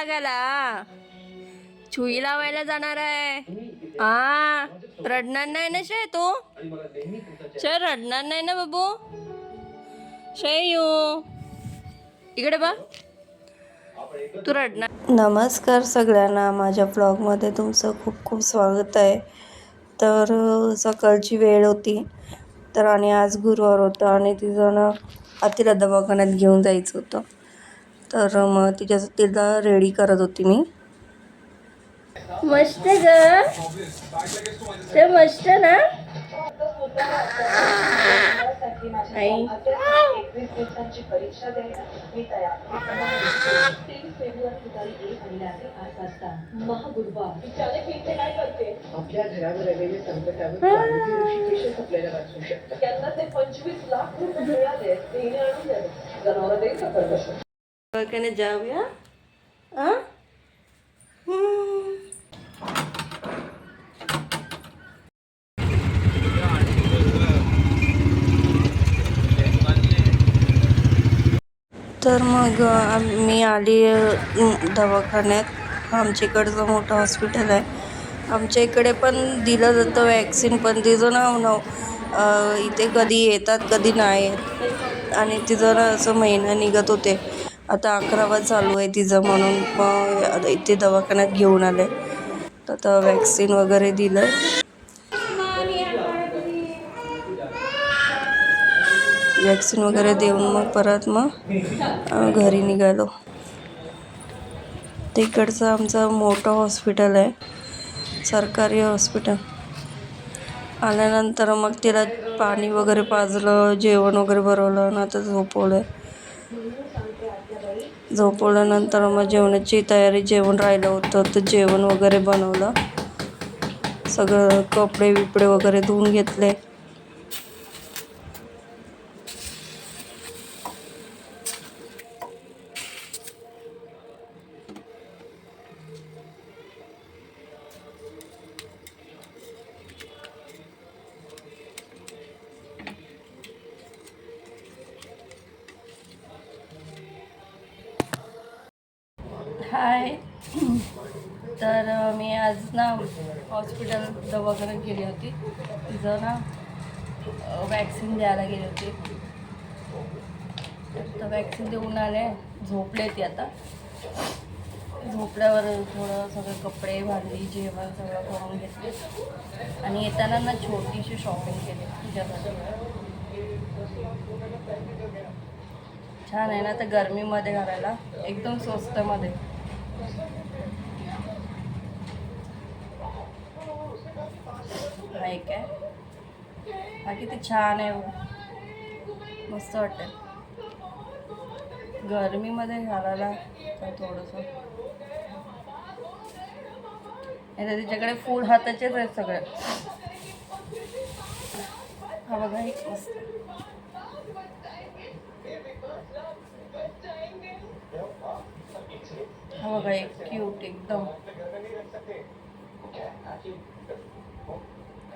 गेला छुई लावायला जाणार आहे. हा रडणार नाही ना शे तू? शे रडणार नाही ना बाबू? शयू इकडे बा तू रडणार. नमस्कार सगळ्यांना. माझ्या ब्लॉगमध्ये तुमचं खूप खूप स्वागत आहे. तर सकाळची वेळ होती. तर आणि आज गुरुवार होता आणि तिथं ना आतीला दवाखान्यात घेऊन जायचं होतं. तर मग तिच्या तिला रेडी करत होती मी. मस्त ग. ते मस्त ना. आई. त्यांना ते पंचवीस लाख रुपये मिळाले ते जाऊया. तर मग मी आली दवाखान्यात. आमच्या इकडचं मोठं हॉस्पिटल आहे. आमच्या इकडे पण दिलं जातं वॅक्सिन पण तिचं नाव नाव इथे कधी येतात कधी नाही येत. आणि तिचं ना असं महिना निघत होते. आता अकरावा चालू आहे तिचं म्हणून मग आता इथे दवाखान्यात घेऊन आले. तर आता वॅक्सिन वगैरे दिलं वॅक्सिन वगैरे देऊन मग परत मग घरी निघालो. तिकडचं आमचं मोठं हॉस्पिटल आहे. सरकारी हॉस्पिटल आल्यानंतर मग तिला पाणी वगैरे पाजलं जेवण वगैरे भरवलं ना आता झोपवलं झोपवल्यानंतर मग जेवणाची तयारी जेवण राहिलं होतं तर जेवण वगैरे बनवलं. सगळं कपडे बिपडे वगैरे धुवून घेतले. हाय तर मी आज ना हॉस्पिटल दवाखान्यात गेली होती. तिचं ना वॅक्सिन द्यायला गेली होती. तर वॅक्सिन देऊन आले. झोपले ती आता. झोपल्यावर थोडं सगळे कपडे भांडी जेवण सगळं करून घेतले. आणि येताना ना छोटीशी शॉपिंग केली तिच्यासाठी. छान आहे ना तर गरमीमध्ये घालायला. एकदम स्वस्तमध्ये हा एक आहे हा किती छान आहे हो. मस्त वाटतं गरमीमध्ये घालायला तर थोडंसं. नाही तर तिच्याकडे फुल हाताचेच आहेत सगळे. हा बघा एक मस्त. हा बघा एक क्यूट एकदम.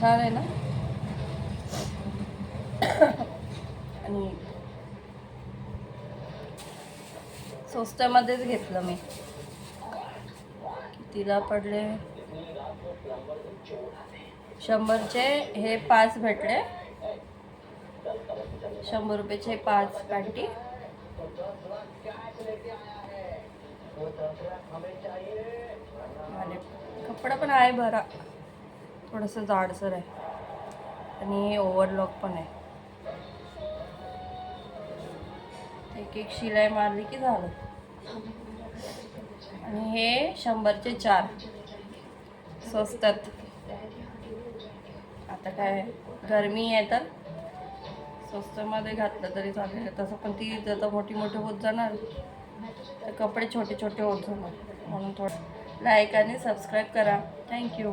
छान आहे ना? आणि स्वस्तामध्येच घेतलं मी. तिला पडले? शंभरचे हे पाच भेटले. शंभर रुपयाचे पाच पॅन्टी. कपडा पण आहे बरा. थोडंसं जाडसर आहे. आणि ओव्हरलॉक पण आहे. एक एक शिलाई मारली की झालं. आणि हे शंभरचे चार. स्वस्तात. आता काय गरमी आहे तर? स्वस्तमध्ये घातलं तरी चालेल. तसं पण ती जर मोठी मोठी होत जाणार तर कपडे छोटे छोटे होत जाणार. म्हणून थोडं लाईक आणि सबस्क्राईब करा. थँक्यू